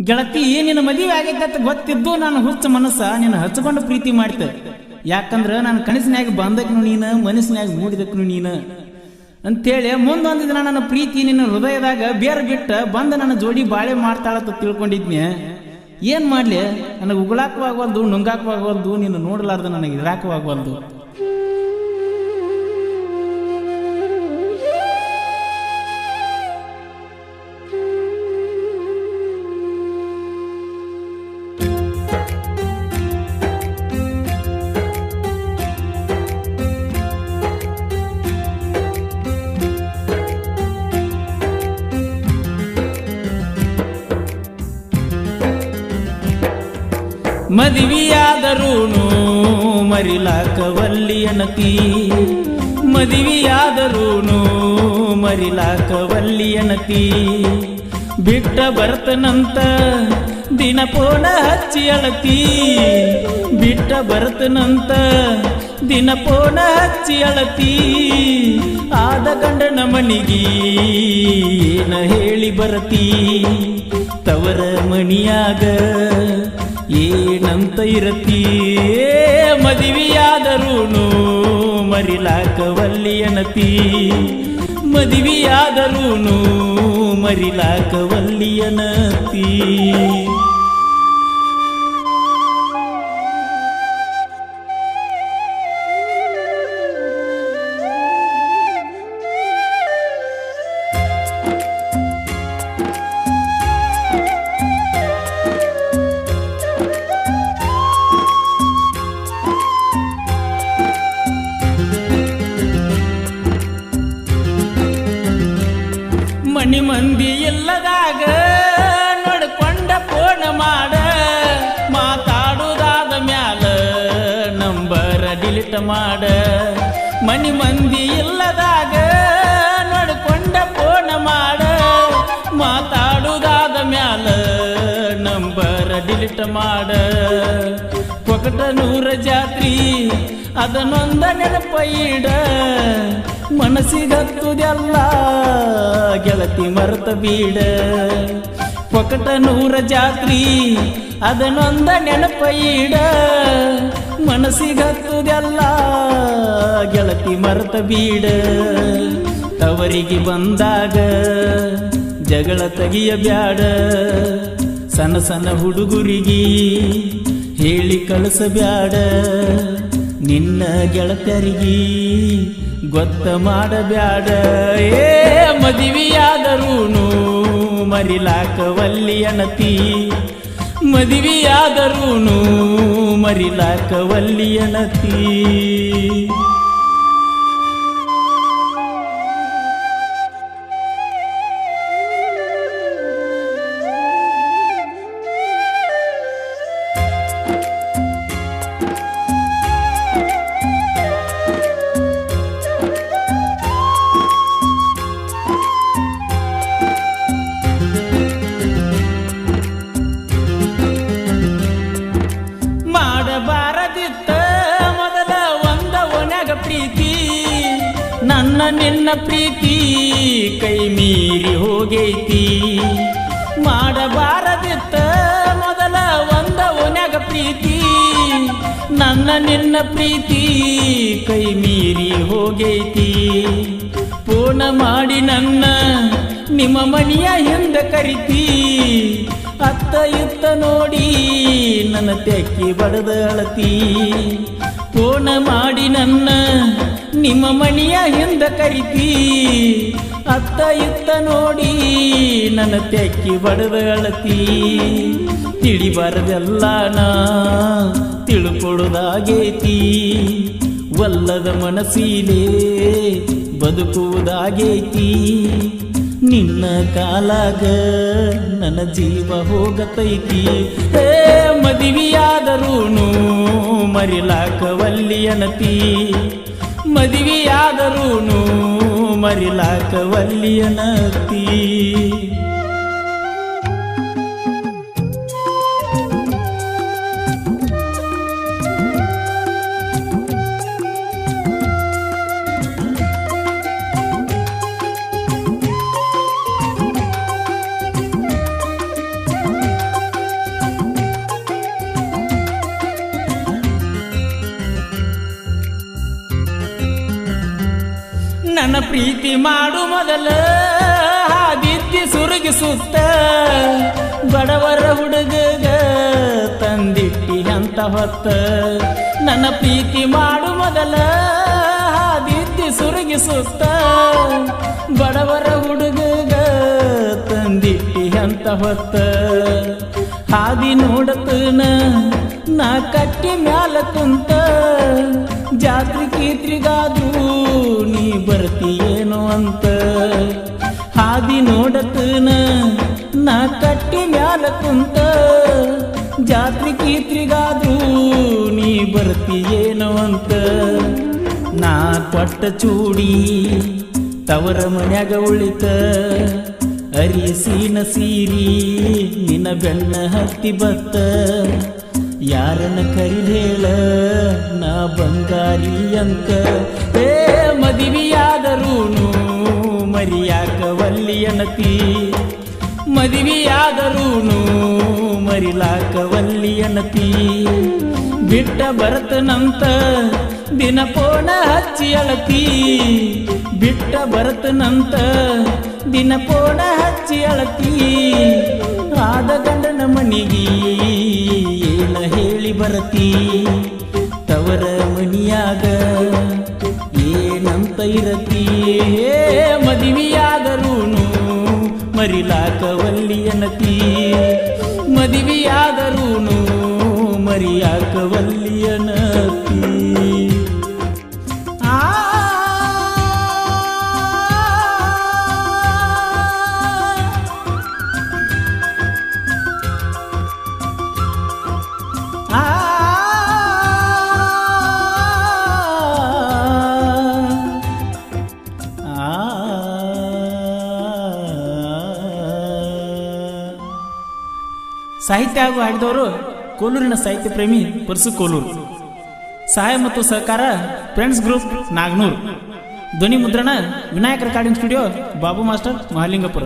ಗೆಳತಿ ನಿನ್ನ ಮದುವೆ ಆಗೈತೆ ಅಂತ ಗೊತ್ತಿದ್ದು ನಾನು ಹುಚ್ಚ ಮನಸ್ಸ ನಿನ್ನ ಹಚ್ಕೊಂಡು ಪ್ರೀತಿ ಮಾಡ್ತೆ. ಯಾಕಂದ್ರ ನಾನು ಕನಸಿನಾಗ ಬಂದಕ್ನು ನೀನು ಮನಸ್ಸಿನಾಗ ಮೂಡಿದಕ್ನು ನೀನು. ಅಂತೇಳಿ ಮುಂದೊಂದು ದಿನ ನನ್ನ ಪ್ರೀತಿ ನಿನ್ನ ಹೃದಯದಾಗ ಬೇರೆ ಬಿಟ್ಟ ಬಂದ ನನ್ನ ಜೋಡಿ ಬಾಳೆ ಮಾಡ್ತಾಳಂತ ತಿಳ್ಕೊಂಡಿದ್ನೆ ಏನ್ ಮಾಡ್ಲಿ? ನನಗೆ ಉಗುಳಾಕವಾಗವಲ್ದು, ನುಂಗಾಕವಾಗವಲ್ದು ನೀನು ನೋಡಲಾರ್ದು ನನಗೆ ಇರಾಕು ಮದಿವಿಯಾದರೂನು ಮರಿಲಾಕವಲ್ಲಿಯನತಿ ಮದಿವಿಯಾದರೂನು ಮರಿಲಾಕವಲ್ಲಿಯನತಿ ಬಿಟ್ಟ ಬರ್ತನಂತ ದಿನ ಪೋಣ ಹಚ್ಚಿ ಅಳತಿ. ಬಿಟ್ಟ ಬರ್ತನಂತ ದಿನ ಪೋಣ ಹಚ್ಚಿ ಅಳತಿ. ಆದ ಗಂಡನ ಮನಿಗಿ ಏನ ಹೇಳಿ ಬರತಿ. ತವರ ಮಣಿಯಾಗ ಏನಂತ ಇರತಿ ಮದಿವಿಯಾದರೂನು ಮರಿಲಾಕವಲ್ಲಿಯನತಿ. ಮದುವೆಯಾದರೂ ಮರಿಲಾಕವಲ್ಲಿಯನತಿ. ಮಣಿ ಮಂದಿ ಇಲ್ಲದಾಗ ನೋಡ್ಕೊಂಡ ಫೋನ್ ಮಾಡ. ಮಾತಾಡುದಾದ ಮ್ಯಾಲ ನಂಬರ ಡಿಲೀಟ್ ಮಾಡ. ಮನಿ ಮಂದಿ ಇಲ್ಲದಾಗ ನೋಡ್ಕೊಂಡ ಫೋನ್ ಮಾಡ. ಮಾತಾಡುದಾದ ಮ್ಯಾಲ ನಂಬರ ಡಿಲೀಟ್ ಮಾಡ. ಪೊಕಟ ನೂರ ಜಾತ್ರಿ ಅದನ್ನೊಂದ ನೆನಪ ಇಡ. ಮನಸ್ಸಿಗತ್ತುದೆಲ್ಲ ಗೆಳತಿ ಮರೆತ ಬೀಡ. ಪೊಕಟ ನೂರ ಜಾತ್ರಿ ಅದನ್ನೊಂದ ನೆನಪ ಇಡ ಮನಸ್ಸಿಗತ್ತುದೆಲ್ಲ ಗೆಳತಿ ಮರೆತ ಬೀಡ. ತವರಿಗೆ ಬಂದಾಗ ಜಗಳ ತೆಗಿಯಬ್ಯಾಡ ಸಣ್ಣ ಸಣ್ಣ ಹುಡುಗುರಿಗೆ ಹೇಳಿ ಕಳಿಸಬ್ಯಾಡ. ನಿನ್ನ ಗೆಳತರಿಗೆ ಗೊತ್ತ ಮಾಡಬ್ಯಾಡ. ಏ ಮದಿವಿಯಾದರೂನು ಮರಿಲಾಕವಲ್ಲಿಯನತಿ. ಮದುವೆಯಾದರೂನು ಮರಿಲಾಕವಲ್ಲಿಯನತಿ. ಮಾಡಬಾರದಿತ್ತ ನನ್ನ ಪ್ರೀತಿ ಕೈ ಮೀರಿ ಹೋಗೈತಿ. ಮಾಡಬಾರದಿತ್ತ ಮೊದಲ ಒಂದ ಒನ್ಯಾಗ ಪ್ರೀತಿ. ನನ್ನ ನಿನ್ನ ಪ್ರೀತಿ ಕೈ ಮೀರಿ ಹೋಗೈತಿ. ಪೂರ್ಣ ಮಾಡಿ ನನ್ನ ನಿಮ್ಮ ಮನೆಯ ಹಿಂದೆ ಕರಿತಿ. ಅತ್ತ ಇತ್ತ ನೋಡಿ ನನ್ನ ತೆಕ್ಕಿ ಬಡದ ಅಳತಿ ಪೂರ್ಣ ಮಾಡಿ ನನ್ನ ನಿಮ್ಮ ಮಣಿಯ ಹಿಂದ ಕೈತಿ. ಅತ್ತ ಇತ್ತ ನೋಡಿ ನನ್ನ ತೆಕ್ಕಿ ಬಡದ ಅಳತಿ. ತಿಳಿಬಾರದೆಲ್ಲ ನಾ ತಿಳ್ಕೊಡುದಾಗೈತಿ ಒಲ್ಲದ ಮನಸ್ಸಿಲೇ ಬದುಕುವುದಾಗೇತಿ. ನಿನ್ನ ಕಾಲಾಗ ನನ್ನ ಜೀವ ಹೋಗತೈತಿ. ಹೇ ಮದಿವಿಯಾದರೂನು ಮರಿಲಾಕವಲ್ಲಿಯನತಿ ಮದಿವಿಯಾದರೂನು ಮರಿಲಾಕವಲ್ಲಿಯನತಿ ನನ್ನ ಪ್ರೀತಿ ಮಾಡು ಮೊದಲ. ಸುರುಗಿ ಸುತ್ತ ಬಡವರ ಹುಡುಗ ತಂದಿಟ್ಟಿ ಅಂತ ಹೊತ್ತ. ನನ್ನ ಪ್ರೀತಿ ಮಾಡು ಮೊದಲ. ಸುರುಗಿ ಸುತ್ತ ಬಡವರ ಹುಡುಗ ತಂದಿಟ್ಟಿ ಅಂತ ಹೊತ್ತ. ಹಾದಿ ನೋಡತನ ನಾ ಕಟ್ಟಿ ಮ್ಯಾಲ ಕುಂತ, ಜಾತ್ರೆ ಕೀತ್ರಿಗಾದ್ರೂ ನೀ ಬರ್ತೀಯೇನೋ ಅಂತ. ಹಾದಿ ನೋಡತನ ನಾ ಕಟ್ಟಿ ಮ್ಯಾಲ ಕುಂತ, ಜಾತ್ರೆ ಕೀತ್ರಿಗಾದ್ರೂ ನೀ ಬರ್ತೀಯೇನೋ ಅಂತ. ನಾ ಕೊಟ್ಟ ಚೂಡಿ ತವರ ಮನ್ಯಾಗ ಉಳಿತ ಅರಿಸಿನ ಸೀರಿ ನಿನ್ನ ಬೆನ್ನ ಹತ್ತಿ ಬತ್ತ. ಯಾರನ್ನ ಕರಿದೇಳ ನಾ ಬಂಗಾರಿ ಅಂತ ಏ, ಮದಿವಿಯಾದರೂನು ಮರಿಯಾಕ ವಲ್ಲಿಯನತಿ ಮದಿವಿಯಾದರೂನು ಮರಿಲಾಕ ವಲ್ಲಿಯನತಿ ಬಿಟ್ಟ ಬರತನಂತ ದಿನ ಪೋಣ ಹಚ್ಚಿ ಅಳತಿ. ಬಿಟ್ಟ ಬರತನಂತ ದಿನ ಪೋಣ ಹಚ್ಚಿ ಅಳತಿ. ಆದ ಗಂಡನ ಮನಿಗೆ ಬರತಿ ತವರ ಮನಿಯಾಗ ಏನಂತ ಇರತಿ? ಮದುವೆಯಾದರೂನು ಮರಿಲಾಕ ವಲ್ಲಿಯನತಿ ಮದಿವಿಯಾದರೂನು ಮರಿಯಾಕ ವಲ್ಲಿಯನತಿ ಸಾಹಿತ್ಯ ಹಾಗೂ ಆಡಿದವರು ಕೋಲೂರಿನ ಸಾಹಿತ್ಯ ಪ್ರೇಮಿ ಪರ್ಸು ಕೋಲೂರು. ಸಹಾಯ ಮತ್ತು ಸಹಕಾರ ಫ್ರೆಂಡ್ಸ್ ಗ್ರೂಪ್ ನಾಗ್ನೂರ್. ಧ್ವನಿ ಮುದ್ರಣ Vinayaka recording studio Babu master Mahalingapura.